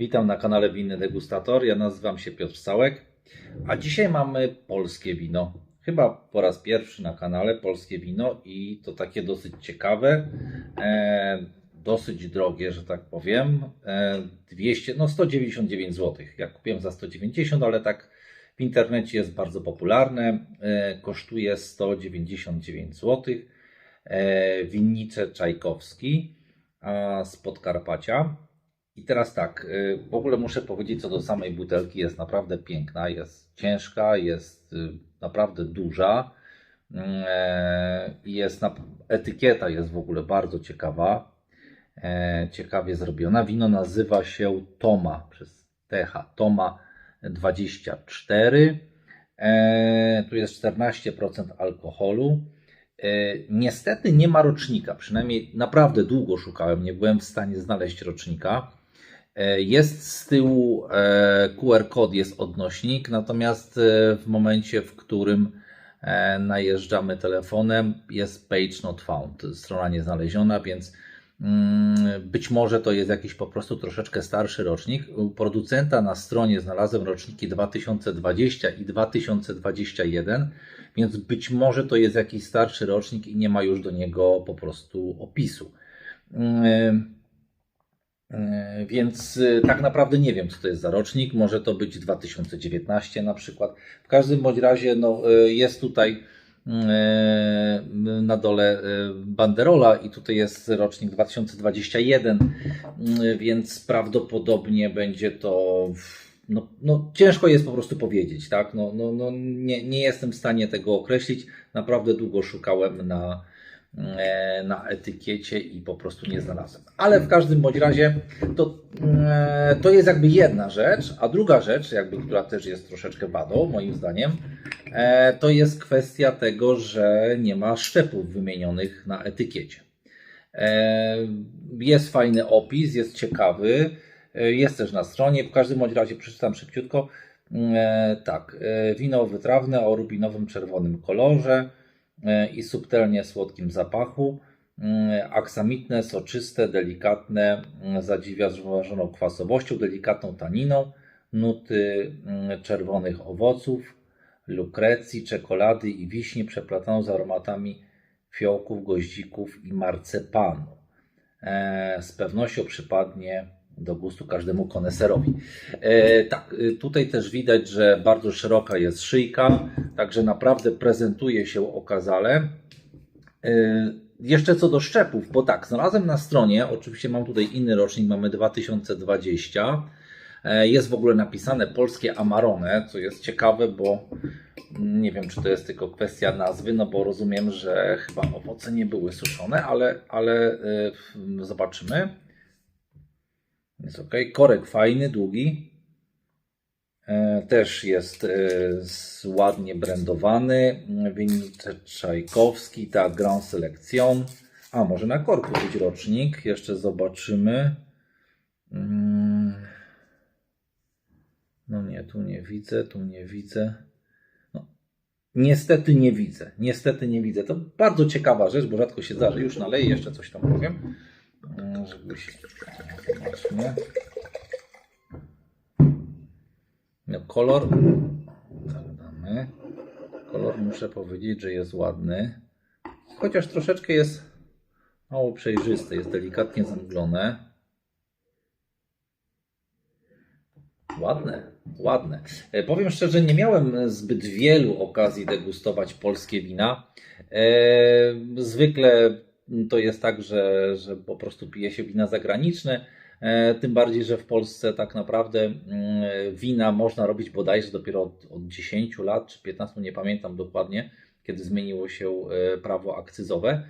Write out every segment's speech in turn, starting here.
Witam na kanale Winny Degustator. Ja nazywam się Piotr Sałek, a dzisiaj mamy polskie wino. Chyba po raz pierwszy na kanale polskie wino i to takie dosyć ciekawe, e, dosyć drogie, że tak powiem. E, 200, no 199 zł. Ja kupiłem za 190, ale tak w internecie jest bardzo popularne. E, kosztuje 199 zł. E, winnicze Czajkowski a, z Podkarpacia. I teraz tak, y, w ogóle muszę powiedzieć co do samej butelki, jest naprawdę piękna, jest ciężka, jest y, naprawdę duża. i Jest etykieta jest w ogóle bardzo ciekawa, e, ciekawie zrobiona. Wino nazywa się Toma przez TH, Toma 24. E, Tu jest 14% alkoholu. E, Niestety nie ma rocznika, przynajmniej naprawdę długo szukałem, nie byłem w stanie znaleźć rocznika. E, Jest z tyłu e, QR kod, jest odnośnik, natomiast e, w momencie, w którym najeżdżamy telefonem, jest page not found, strona nieznaleziona, więc mm, być może to jest jakiś po prostu troszeczkę starszy rocznik. U producenta na stronie znalazłem roczniki 2020 i 2021, więc być może to jest jakiś starszy rocznik i nie ma już do niego po prostu opisu. E, Więc y, tak naprawdę nie wiem, co to jest za rocznik. Może to być 2019 na przykład. W każdym bądź razie no, y, jest tutaj e, na dole e, banderola i tutaj jest rocznik 2021, y, więc prawdopodobnie będzie to. No, no, ciężko jest po prostu powiedzieć, tak? No, no, no, nie, nie jestem w stanie tego określić. Naprawdę długo szukałem na, e, na etykiecie i po prostu nie znalazłem. Ale w każdym bądź razie to, e, to jest jakby jedna rzecz, a druga rzecz, jakby, która też jest troszeczkę wadą, moim zdaniem, e, to jest kwestia tego, że nie ma szczepów wymienionych na etykiecie. E, Jest fajny opis, jest ciekawy, e, jest też na stronie. W każdym bądź razie przeczytam szybciutko. E, Tak, e, wino wytrawne o rubinowym czerwonym kolorze e, i subtelnie słodkim zapachu. Mm, Aksamitne, soczyste, delikatne, mm, zadziwia zrównoważoną kwasowością, delikatną taniną, nuty czerwonych owoców, lukrecji, czekolady i wiśni przeplataną z aromatami fiołków, goździków i marcepanu. E, z pewnością przypadnie do gustu każdemu koneserowi. E, tak, y, tutaj też widać, że bardzo szeroka jest szyjka, także naprawdę prezentuje się okazale. E, Jeszcze co do szczepów, bo tak, znalazłem na stronie, oczywiście mam tutaj inny rocznik, mamy 2020. E, Jest w ogóle napisane polskie Amarone, co jest ciekawe, bo nie wiem, czy to jest tylko kwestia nazwy, no bo rozumiem, że chyba owoce nie były suszone, ale, ale e, zobaczymy. Jest ok. Korek fajny, długi. E, Też jest e, ładnie brandowany. Winnicze Czajkowski, tak, Grand Selection. A może na korku być rocznik? Jeszcze zobaczymy. Mm. No nie, tu nie widzę, tu nie widzę. No, niestety nie widzę. Niestety nie widzę. To bardzo ciekawa rzecz, bo rzadko się zdarzy. Już naleję, jeszcze coś tam powiem. Zobaczmy. No, kolor. Tak damy. Kolor muszę powiedzieć, że jest ładny. Chociaż troszeczkę jest mało przejrzysty. Jest delikatnie zamglone. Ładne, ładne. E, Powiem szczerze, nie miałem zbyt wielu okazji degustować polskie wina. E, Zwykle to jest tak, że, że po prostu pije się wina zagraniczne. E, Tym bardziej, że w Polsce tak naprawdę mm, wina można robić bodajże dopiero od, od 10 lat czy 15, nie pamiętam dokładnie, kiedy zmieniło się e, prawo akcyzowe.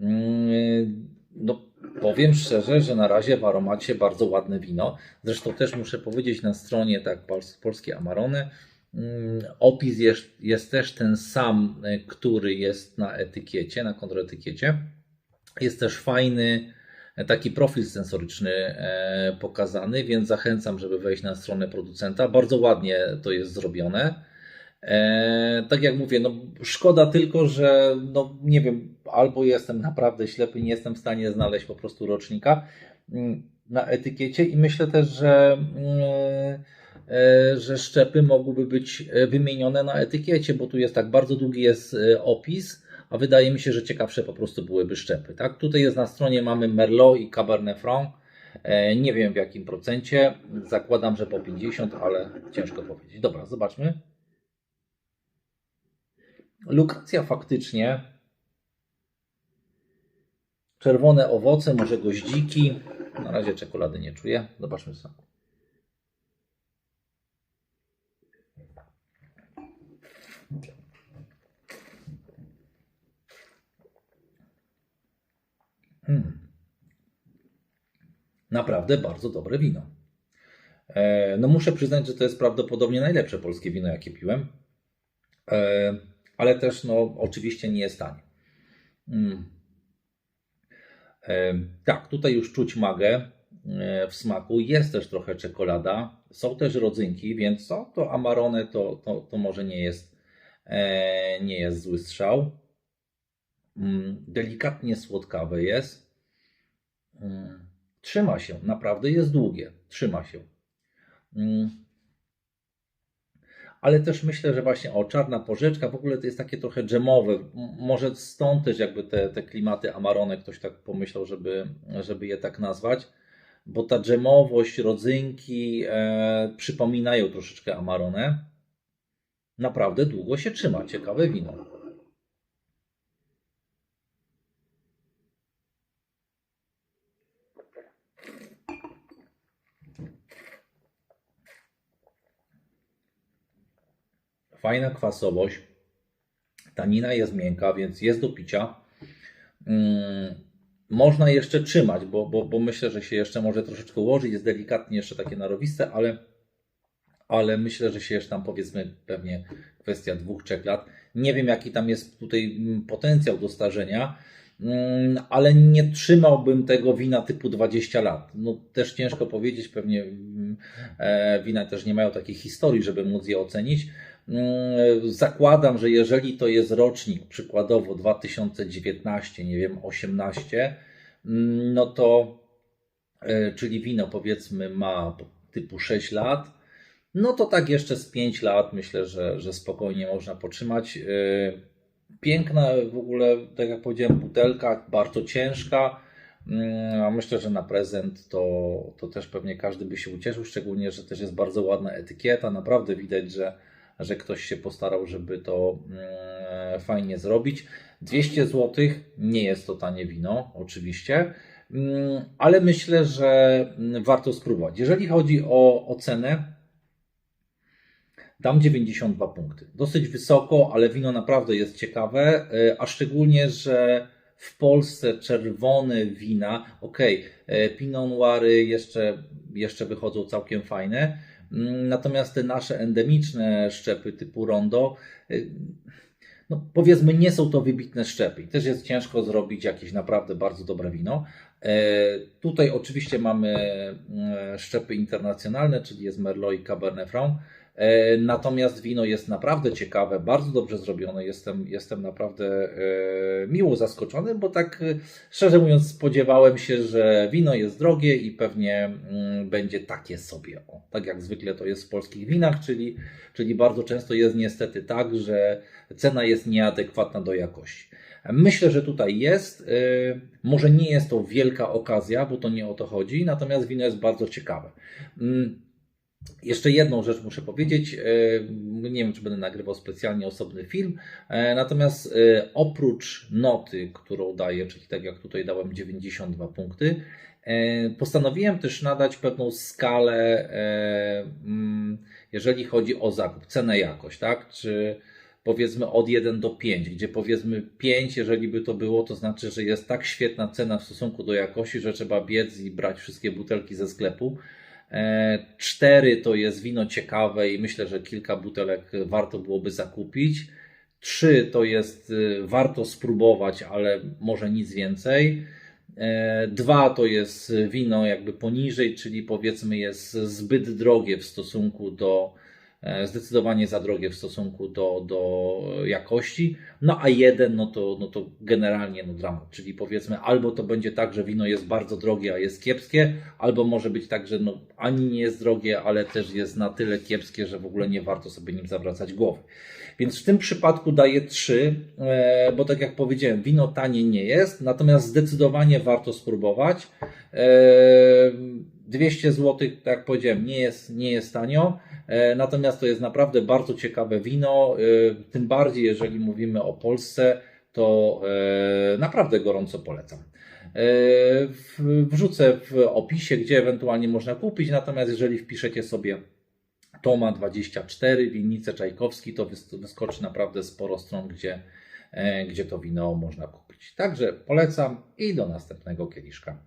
Mm, No, powiem szczerze, że na razie w aromacie bardzo ładne wino. Zresztą też muszę powiedzieć na stronie tak Pols- Polskie Amarone. mm, Opis jest, jest też ten sam, e, który jest na etykiecie, na kontraetykiecie. Jest też fajny e, taki profil sensoryczny e, pokazany, więc zachęcam, żeby wejść na stronę producenta. Bardzo ładnie to jest zrobione. E, tak jak mówię, no szkoda tylko, że no nie wiem, albo jestem naprawdę ślepy, nie jestem w stanie znaleźć po prostu rocznika. Mm, na etykiecie i myślę też, że, mm, że szczepy mogłyby być wymienione na etykiecie, bo tu jest tak bardzo długi jest opis, wydaje mi się, że ciekawsze po prostu byłyby szczepy. Tak? Tutaj jest na stronie mamy Merlot i Cabernet Franc. E, Nie wiem w jakim procencie. Zakładam, że po 50, ale ciężko powiedzieć. Dobra, zobaczmy. Lukracja faktycznie. Czerwone owoce, może goździki. Na razie czekolady nie czuję. Zobaczmy sobie. Hmm. Naprawdę bardzo dobre wino. E, no muszę przyznać, że to jest prawdopodobnie najlepsze polskie wino, jakie piłem. E, ale też, no, oczywiście nie jest tanie. Mm. E, tak, tutaj już czuć magę e, w smaku. Jest też trochę czekolada. Są też rodzynki, więc co? To Amarone to, to, to może nie jest, e, nie jest zły strzał. Mm, Delikatnie słodkawe jest. Mm, Trzyma się, naprawdę jest długie. Trzyma się. Mm. Ale też myślę, że właśnie o czarna porzeczka w ogóle to jest takie trochę dżemowe. Może stąd też jakby te, te klimaty Amarone ktoś tak pomyślał, żeby, żeby je tak nazwać. Bo ta dżemowość, rodzynki e, przypominają troszeczkę Amarone. Naprawdę długo się trzyma. Ciekawe wino. Fajna kwasowość. Tanina jest miękka, więc jest do picia. Mm, można jeszcze trzymać, bo, bo, bo myślę, że się jeszcze może troszeczkę ułożyć. Jest delikatnie jeszcze takie narowiste, ale, ale myślę, że się jeszcze tam powiedzmy pewnie kwestia dwóch, trzech lat. Nie wiem, jaki tam jest tutaj mm, potencjał do starzenia, mm, ale nie trzymałbym tego wina typu 20 lat. No też ciężko powiedzieć, pewnie e, wina też nie mają takiej historii, żeby móc je ocenić. Mm, Zakładam, że jeżeli to jest rocznik, przykładowo 2019, nie wiem, 18, mm, no to, e, czyli wino powiedzmy ma typu 6 lat, no to tak jeszcze z 5 lat myślę, że, że spokojnie można potrzymać. E, Piękna w ogóle, tak jak powiedziałem, butelka, bardzo ciężka. Mm, myślę, że na prezent to, to też pewnie każdy by się ucieszył, szczególnie, że też jest bardzo ładna etykieta. Naprawdę widać, że, że ktoś się postarał, żeby to mm, fajnie zrobić. 200 zł nie jest to tanie wino, oczywiście, Mm, ale myślę, że mm, warto spróbować. Jeżeli chodzi o ocenę, dam 92 punkty. Dosyć wysoko, ale wino naprawdę jest ciekawe, y, a szczególnie, że w Polsce czerwone wina, ok, Pinot Noiry jeszcze, jeszcze wychodzą całkiem fajne, natomiast te nasze endemiczne szczepy typu Rondo, y, no powiedzmy, nie są to wybitne szczepy. I też jest ciężko zrobić jakieś naprawdę bardzo dobre wino. E, Tutaj oczywiście mamy mm, szczepy internacjonalne, czyli jest Merlot i Cabernet Franc. E, Natomiast wino jest naprawdę ciekawe, bardzo dobrze zrobione. Jestem, jestem naprawdę e, miło zaskoczony, bo tak e, szczerze mówiąc, spodziewałem się, że wino jest drogie i pewnie mm, będzie takie sobie. O, tak jak zwykle to jest w polskich winach, czyli, czyli bardzo często jest niestety tak, że cena jest nieadekwatna do jakości. Myślę, że tutaj jest. Może nie jest to wielka okazja, bo to nie o to chodzi, natomiast wino jest bardzo ciekawe. Jeszcze jedną rzecz muszę powiedzieć. e, Nie wiem, czy będę nagrywał specjalnie osobny film. e, Natomiast e, oprócz noty, którą daję, czyli tak jak tutaj dałem 92 punkty, postanowiłem też nadać pewną skalę, mm, jeżeli chodzi o zakup, cenę jakość, tak? Czy powiedzmy od 1 do 5, gdzie powiedzmy 5, jeżeli by to było, to znaczy, że jest tak świetna cena w stosunku do jakości, że trzeba biec i brać wszystkie butelki ze sklepu. E, Cztery to jest wino ciekawe i myślę, że kilka butelek warto byłoby zakupić. Trzy to jest y, warto spróbować, ale może nic więcej. E, Dwa to jest wino jakby poniżej, czyli powiedzmy jest zbyt drogie w stosunku do, zdecydowanie za drogie w stosunku do, do jakości. No a jeden, no to, no to generalnie no dramat. Czyli powiedzmy, albo to będzie tak, że wino jest bardzo drogie, a jest kiepskie, albo może być tak, że no ani nie jest drogie, ale też jest na tyle kiepskie, że w ogóle nie warto sobie nim zawracać głowy. Więc w tym przypadku daję 3, e, bo tak jak powiedziałem, wino tanie nie jest, natomiast zdecydowanie warto spróbować. E, 200 zł, tak jak powiedziałem, nie jest, nie jest tanio, e, natomiast to jest naprawdę bardzo ciekawe wino, e, tym bardziej jeżeli mówimy o Polsce, to e, naprawdę gorąco polecam. Wrzucę w opisie, gdzie ewentualnie można kupić, natomiast jeżeli wpiszecie sobie Toma 24, winnice Czajkowski, to wys- wyskoczy naprawdę sporo stron, gdzie, gdzie to wino można kupić. Także polecam i do następnego kieliszka.